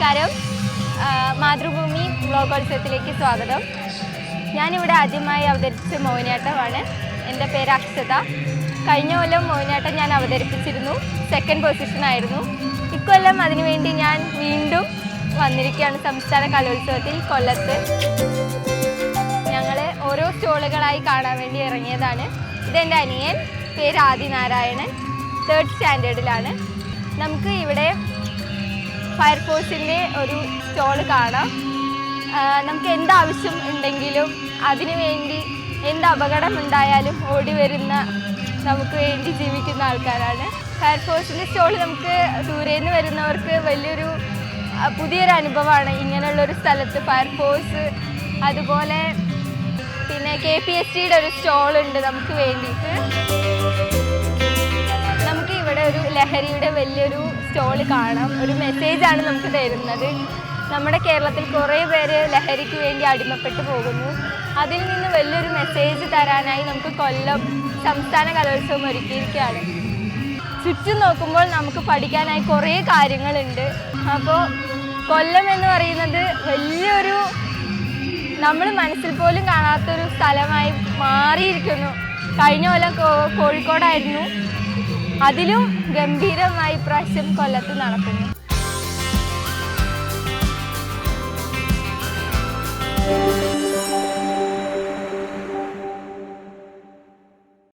നമസ്കാരം. മാതൃഭൂമി ബ്ലോഗോത്സവത്തിലേക്ക് സ്വാഗതം. ഞാനിവിടെ ആദ്യമായി അവതരിപ്പിച്ച മോഹിനിയാട്ടമാണ്. എന്റെ പേര് അക്ഷത. കഴിഞ്ഞ കൊല്ലം മോഹിനിയാട്ടം ഞാൻ അവതരിപ്പിച്ചിരുന്നു. സെക്കൻഡ് പൊസിഷൻ ആയിരുന്നു. ഇക്കൊല്ലം അതിനുവേണ്ടി ഞാൻ വീണ്ടും വന്നിരിക്കുകയാണ് സംസ്ഥാന കലോത്സവത്തിൽ കൊല്ലത്ത്. ഞങ്ങൾ ഓരോ സ്റ്റോളുകളായി കാണാൻ വേണ്ടി ഇറങ്ങിയതാണ്. ഇതെന്റെ അനിയൻ പേര് ആദിനാരായണൻ തേർഡ് സ്റ്റാൻഡേർഡിലാണ് നമുക്ക് ഇവിടെ ഫയർഫോഴ്സിന്റെ ഒരു സ്റ്റോൾ കാണാം. നമുക്ക് എന്താവശ്യം ഉണ്ടെങ്കിലും അതിനു വേണ്ടി എന്ത് അപകടം ഉണ്ടായാലും ഓടി വരുന്ന നമുക്ക് വേണ്ടി ജീവിക്കുന്ന ആൾക്കാരാണ്. ഫയർഫോഴ്സിന്റെ സ്റ്റോൾ നമുക്ക് ദൂരെ നിന്ന് വരുന്നവർക്ക് വലിയൊരു പുതിയൊരു അനുഭവമാണ്. ഇങ്ങനെയുള്ളൊരു സ്ഥലത്ത് ഫയർഫോഴ്സ് അതുപോലെ പിന്നെ കെ പി എസ് ടിയുടെ ഒരു സ്റ്റോൾ ഉണ്ട് നമുക്ക് വേണ്ടിയിട്ട്. ലഹരിയുടെ വലിയൊരു സ്റ്റോൾ കാണാം. ഒരു മെസ്സേജാണ് നമുക്ക് തരുന്നത്. നമ്മുടെ കേരളത്തിൽ കുറേ പേര് ലഹരിക്ക് വേണ്ടി അടിമപ്പെട്ടു പോകുന്നു. അതിൽ നിന്ന് വലിയൊരു മെസ്സേജ് തരാനായി നമുക്ക് കൊല്ലം സംസ്ഥാന കലോത്സവം ഒരുക്കിയിരിക്കുകയാണ്. ചുറ്റും നോക്കുമ്പോൾ നമുക്ക് പഠിക്കാനായി കുറേ കാര്യങ്ങളുണ്ട്. അപ്പോൾ കൊല്ലം എന്ന് പറയുന്നത് വലിയൊരു നമ്മൾ മനസ്സിൽ പോലും കാണാത്തൊരു സ്ഥലമായി മാറിയിരിക്കുന്നു. കഴിഞ്ഞ കൊല്ലം കോഴിക്കോടായിരുന്നു. അതിലും ഗംഭീരമായി ഇപ്രാവശ്യം കൊല്ലത്ത് നടക്കുന്നു.